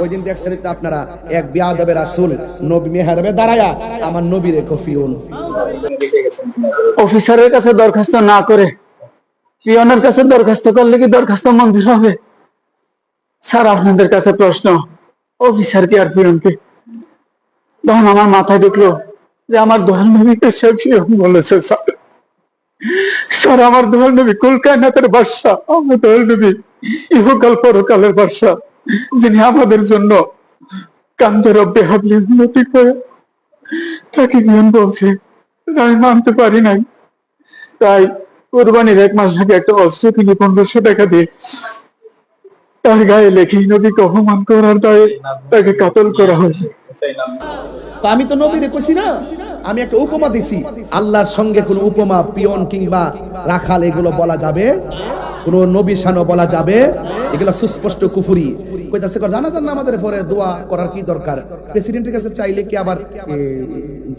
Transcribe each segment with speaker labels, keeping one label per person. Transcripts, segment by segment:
Speaker 1: ওই দিন দেখছেন তো আপনারা, এক বিয়াদবে রাসূল নবী মেহরাবে দাঁড়ায়া, আমার নবীরে কফিউন।
Speaker 2: অফিসারের কাছে দরখাস্ত না করে, পিয়নের কাছে দরখাস্ত করলে কি দরখাস্ত মঞ্জুর হবে? স্যার, আপনাদের কাছে প্রশ্ন, অফিসার কি আর পিয়নকে? তখন আমার মাথায় ঢুকলো যে আমার দোহাল নবীকে সে পিয়ন বলেছে, স্যার। স্যার, আমার দোহাল নবী কুলকায়নাতের বাদশা আমার দোহাল নবী ইহকাল পরকালের বাদশা যিনি আমাদের জন্য কান্দের অব্যে উন্নতি করে তাকে জ্ঞান বলছে, আমি মানতে পারি নাই। তাই কোরবানির এক মাস আগে একটা অস্ত্র কিনে পনেরোশো টাকা দিয়ে তার গায়ে লেখি নবীকে অপমান করার দায়ে তাকে কাতল করা হয়েছে।
Speaker 1: তো আমি তো নবীরে কইছি না। আমি একটা উপমা দিছি। আল্লাহর সঙ্গে কোন উপমা পিয়ন কিংবা রাখাল, এগুলো বলা যাবে? কোন নবী শানো বলা যাবে? এগুলো সুস্পষ্ট কুফুরি। কইতাছে জানা জান আমাদের পরে দোয়া করার কি দরকার? প্রেসিডেন্টের কাছে চাইলে কি আবার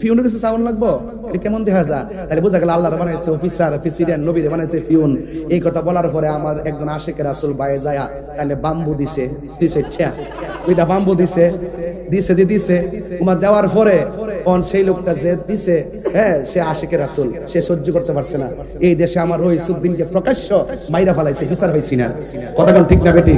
Speaker 1: পিয়নের কাছে লাগবো? এটা কেমন দেখা তাহলে বোঝা গেল বানাইছে অফিসার প্রেসিডেন্ট বানাইছে পিয়ন এই কথা বলার পরে আমার একজন আশেকের আসল তাহলে বাম্বু দিছে দিছে বাম্বু দিছে দিছে যে দিছে। তোমার দেওয়ার পরে কোন সেই লোকটা যে দিছে হ্যাঁ সে সে সহ্য করতে পারছে না। এই দেশে আমার ওই সুদ্দিনকে প্রকাশ্য মাইরা ফালাইছে, বিচার হয়েছি না। কথা ঠিক না বেটি?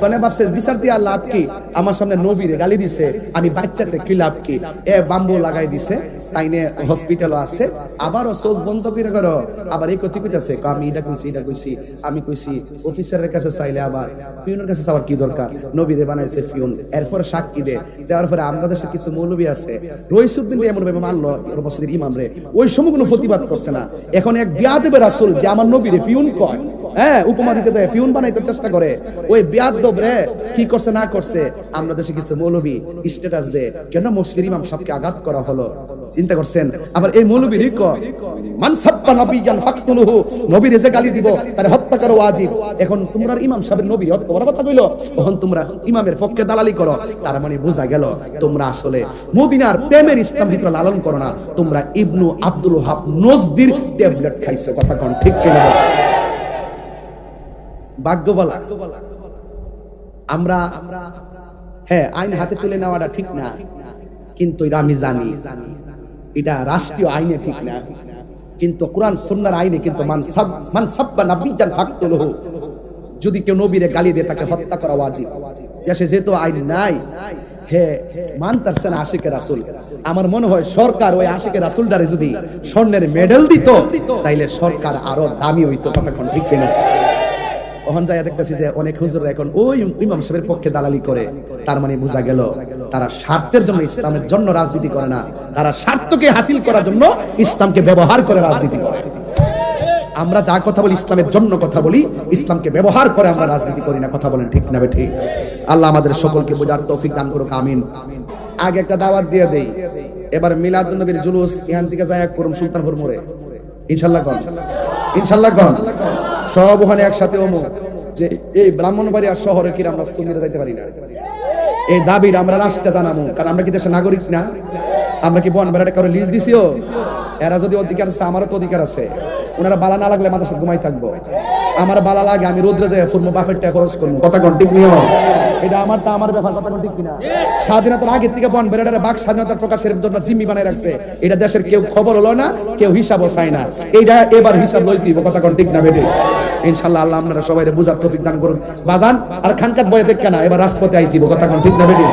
Speaker 1: তনে ভাবছে, বিচার দিয়া লাভ কি? আমার সামনে নবীরে গালি দিছে, আমি বাচ্চাতে কি লাভ কি? এ বাম্বু লাগাই দিছে। তাইনে হসপিটালও আছে, আবারও চোখ বন্ধ করে করো, আবার এই কথি কইতাছে ক আমি এটা কইছি এটা কইছি, আমি কইছি অফিসারের কাছে চাইলে আবার, পিউনের কাছে চাওয়ার কি দরকার? নবীরে বানাইছে পিউন, এরপরে সাক্ষী দে। দেওয়ার পরে আমরা দেশের কিছু মৌলবী আছে। রইসুদ্দিন এমন ভাবে মারলো মসজিদের ইমাম রে, ওই সময় কোনো প্রতিবাদ করছে না। এখন এক বিয়াদেবের রাসূল যে আমার নবীরে পিউন কয়। হ্যাঁ উপমা দিতে যায়, ফিউন বানাইতে চেষ্টা করে। ওই বিয়াদব রে কি করছে, না করছে, আমরা দেশে কিছু মৌলবী স্ট্যাটাস দে। কেন মসজিদের ইমাম সাহেবকে আঘাত করা হলো। চিন্তা করছেন? আবার এই মৌলবী রিক? মান সাব্বা নবিয়ান ফাকতুলুহু নবীর যে গালি দিব, তার হত্যা করো ওয়াজিব। এখন তোমরা ইমাম সাহেবের নবী হত্যা করার কথা কইলো? তখন তোমরা ইমামের পক্ষে দালালি করো। তার মানে বোঝা গেল, তোমরা আসলে মদিনার প্রেমের ইসলাম ভিতরে লালন করো না। তোমরা ইবনু আব্দুল হাব নজদির ট্যাবলেট খাইছো, কথা কোন ঠিক কিনা? ভাগ্য বলা আমরা হ্যাঁ আইন হাতে তুলে নেওয়াটা ঠিক না, কিন্তু এটা আমি জানি। এটা রাষ্ট্রীয় আইনে ঠিক না, কিন্তু কোরআন সুন্নার আইনে কিন্তু যদি কেউ নবীরে গালি দিয়ে, তাকে হত্যা করা ওয়াজিব। দেশে যেহেতু আইন নাই, হে মানতারছেন আশিকের রাসুল। আমার মনে হয় সরকার ওই আশিকের রাসুলটারে যদি স্বর্ণের মেডেল দিত, তাইলে সরকার আরও দামি হইতো কতক্ষণ ঠিক কিনা? ওখান যায় দেখতেছি যে অনেক হুজুর এখন ওই ইমাম সাহেবের পক্ষে দালালি করে। তার মানে বোঝা গেল তারা স্বার্থের জন্য ইসলামের জন্য রাজনীতি করে না। তারা স্বার্থকে হাসিল করার জন্য ইসলামকে ব্যবহার করে রাজনীতি করে। আমরা যা কথা বলি ইসলামের জন্য কথা বলি, ইসলামকে ব্যবহার করে আমরা রাজনীতি করি না। কথা বলেন ঠিক না বেঠি? আল্লাহ আমাদের সকলকে বোঝার তৌফিক দান করুক, আমিন। আগে একটা দাওয়াত দিয়ে দেই। এবার মিলাদ নবীর জুলুস, এখান থেকে যায় করুম সুলতানপুর মোড়ে। ইনশাল্লাহ গন ইনশাল্লাহ গন সব ওখানে একসাথে অমুক, যে এই ব্রাহ্মণবাড়িয়া শহরে কি আমরা সুন্নিরা যাইতে পারি না। এই দাবির আমরা রাষ্ট্রে জানাব কারণ আমরা কি দেশের নাগরিক না? আমরা কি বন বেড়াটা কারও লিজ দিছিও এরা যদি অধিকার আছে, আমারও তো অধিকার আছে। ওনারা বালা না লাগলে মাথার সাথে ঘুমাই থাকব। আমার বালা লাগে, আমি রোদ্রে যাই ফুরমো বাফের টাকা খরচ করব কথা কোন? ঠিক আমার তা আমার ব্যাপার কথা ঠিক কিনা? স্বাধীনতার আগের থেকে বন বেড়াটারে বাক স্বাধীনতার প্রকাশের জন্য জিম্মি বানাই রাখছে। এটা দেশের কেউ খবর হলো না কেউ হিসাবও চায় না। এইটা এবার হিসাব লইতে দিব কথা কোন ঠিক না বেটে ইনশাল্লাহ আল্লাহ আপনারা সবাই বুঝার তৌফিক দান করুন। বাজান আর খানকাত বয়ে দেখ না এবার রাজপথে আইতিব কথা কোন ঠিক না বেটে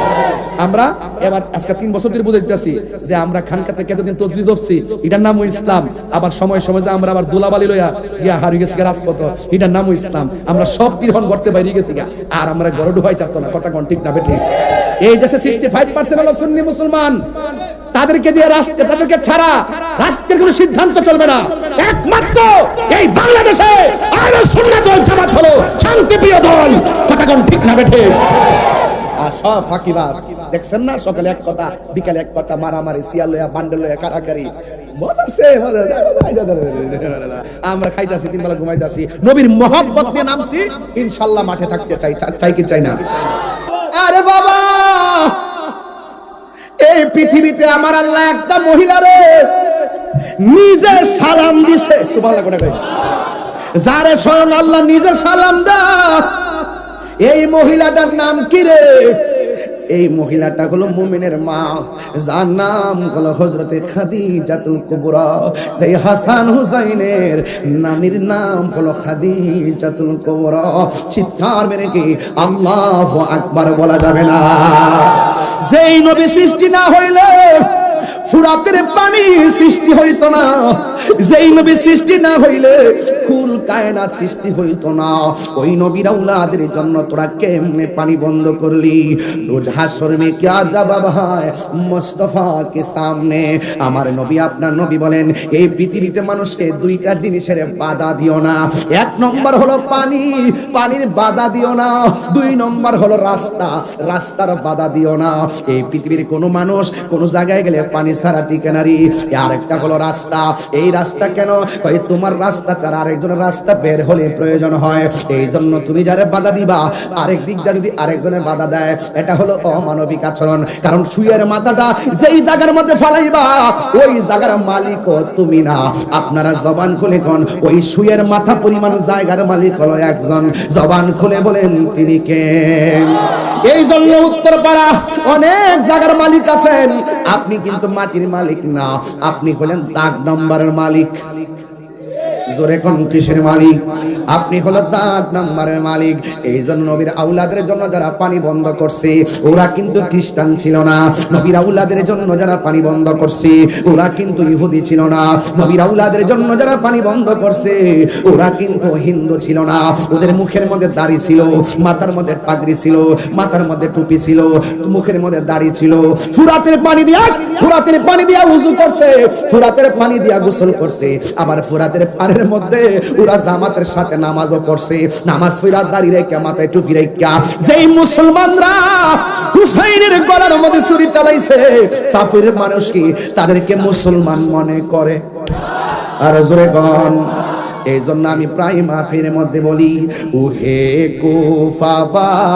Speaker 1: আমরা এবার আজকে তিন বছর ধরে বুঝে দিতেছি যে আমরা খানকাতে কতদিন তসবিজ হচ্ছি এটার নামও ইসলাম। আবার সময় সময় যে আমরা আবার দুলাবালি লইয়া গিয়া হারিয়ে গেছি রাজপথ, এটার নামও ইসলাম। আমরা সব বিরহন করতে বাইরে গেছি গা আর আমরা গড় ডুবাই থাকতো না। কথা কোন ঠিক না বেঠিক? এই দেশে সিক্সটি ফাইভ পার্সেন্ট হলো সুন্নি মুসলমান। তাদেরকে দিয়ে রাষ্ট্র, তাদেরকে ছাড়া রাষ্ট্রের কোনো সিদ্ধান্ত চলবে না। একমাত্র এই বাংলাদেশে আরও সুন্নাত ওয়াল জামাত হলো শান্তিপ্রিয় দল। কথা কোন ঠিক না বেঠে আর সব ফাঁকিবাস দেখছেন না? সকালে এক কথা, বিকালে এক কথা, মারামারি সিয়াল লয়া বান্ডেল লয়া কারাকারি আমরা খাইতাছি তিন বেলা নবীর মহব্বত নামছি, ইনশাল্লাহ মাঠে থাকতে চাই। চাই কি চাই না? আরে বাবা! এই পৃথিবীতে আমার আল্লাহ একটা মহিলারে নিজে সালাম দিছে। যারে স্বয়ং আল্লাহ নিজে সালাম দা এই মহিলাটার নাম কি রে? এই মহিলাটা হলো মুমিনের মা, যার নাম হলো হজরতে খাদি খাদিজাতুল কুবরা। যে হাসান হুসাইনের নানির নাম হলো খাদিজাতুল কুবরা। চিৎকার মেরে কি আল্লাহ আকবার বলা যাবে না। যেই নবী সৃষ্টি না হইলে ফুরাতের পানি সৃষ্টি হইতো না। যেই নবী সৃষ্টি না হইলে কুল কায়নাত সৃষ্টি হইতো না। ওই নবীর আউলাদের জন্য তোরা কেমনে পানি বন্ধ করলি? রোজ হাসর মে क्या জবাব হয় মুস্তাফা কে সামনে। আমার নবী, আপনার নবী বলেন, এই পৃথিবীতে মানুষকে দুইটা জিনিসের বাধা দিও না। এক নম্বর হলো পানি, পানির বাধা দিও না। দুই নম্বর হলো রাস্তা, রাস্তার বাধা দিও না। এই পৃথিবীর কোনো মানুষ কোনো জায়গায় গেলে পানি ছাড়া টিকে নারি। আর একটা হলো রাস্তা। এই রাস্তা কেন? তোমার রাস্তা ছাড়া আরেকজনের রাস্তা বের হলে প্রয়োজন হয়। এই জন্য তুমি বাধা দিবা, আরেক দিকটা যদি আরেকজনের বাধা দেয়, এটা হলো অমানবিক আচরণ। কারণ সুয়ের মাথাটা যেই জায়গার মধ্যে ফালাইবা, ওই জায়গার তুমি না। আপনারা জবান খুলে কোন, ওই সুয়ের মাথা পরিমাণ জায়গার মালিক হলো একজন। জবান খুলে বলেন, তিনি কে? এই জন্য উত্তরপাড়া অনেক জায়গার মালিক আছেন। আপনি কিন্তু মাটির মালিক না আপনি হলেন দাগ নম্বরের মালিক। জোরে কোন কিসের মালিক? আপনি হলো দাগ নাম্বারের মালিক। এই জন্য নবীর আউলাদের জন্য যারা পানি বন্ধ করছে, ওরা কিন্তু খ্রিস্টান ছিল না। নবীর আউলাদের জন্য যারা পানি বন্ধ করছে, ওরা কিন্তু ইহুদি ছিল না। নবীর আউলাদের জন্য যারা পানি বন্ধ করছে, ওরা কিন্তু হিন্দু ছিল না। ওদের মুখের মধ্যে দাড়ি ছিল, মাথার মধ্যে পাগড়ি ছিল, মাথার মধ্যে টুপি ছিল, মুখের মধ্যে দাড়ি ছিল। ফুরাতের পানি দিয়া, ফুরাতের পানি দিয়া উজু করছে, ফুরাতের পানি দিয়া গোসল করছে। আবার ফুরাতের পাড়ের মধ্যে ওরা জামাতের সাথে নামাজও পড়ছে। নামাজ ফিরা দাঁড়িয়ে রেখে মাথায় টুপি রেখা। যেই মুসলমানরা হুসাইনের গলার মধ্যে ছুরি চালাইছে সাফির মানুষ কি তাদেরকে মুসলমান মনে করে? আর জোরে গন এই জন্য আমি প্রায় মাফির মধ্যে বলি, উহে কুফাবাসী।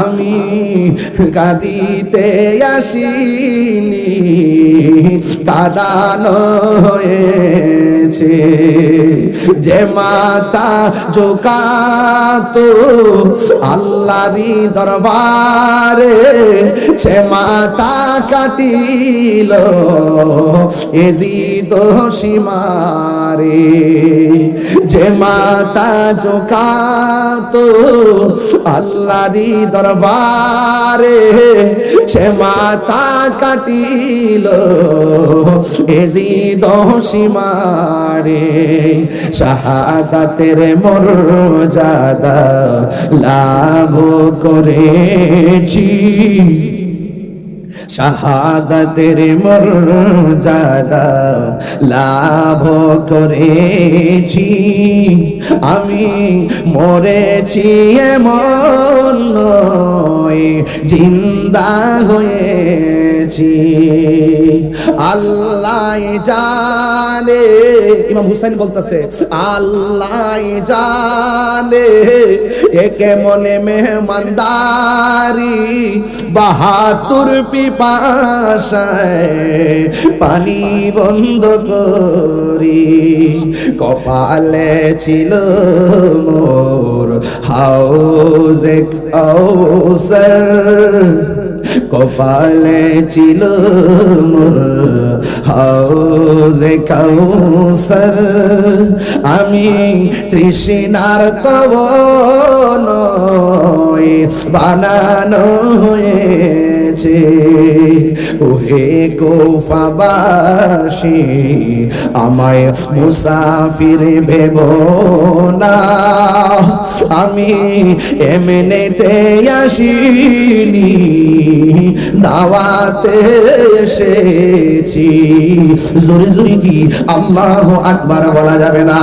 Speaker 1: আমি কাঁদিতে আসিনি কাদানো হয়েছে যে মাতা জোকাতো আল্লাহরি দরবারে সে মাতা কাটিল এজিদ সীমারে যে মাতা জোকাতো আল্লাহরি দরবারে, সে মাতা কাটিল এজিদ সীমারে শাহাদাতের মর্যাদা লাভ করেছি। শাহাদাতের মর্যাদা লাভ করেছি। আমি মরেছি এমন জিন্দা হয়েছি আল্লাহ জানে, ইমাম হুসাইন বলতেছে, আল্লাহ জানে একে মনে মেহমানদারি? বাহাতুর পিপাসায় পানি বন্ধ করি। কপালে ছিল মোর হাউজে কাউসার কপালে ছিল হাউজে কাউসার। আমি তৃষ্ণার তব বানানো হয়েছে ওহে গোফাবাসী আমায় মুসাফির ভেব না। আমি এমনিতে আসিনি, দাওয়াতে এসেছি। জোরে জোরে কি আল্লাহ আকবার বলা যাবে না।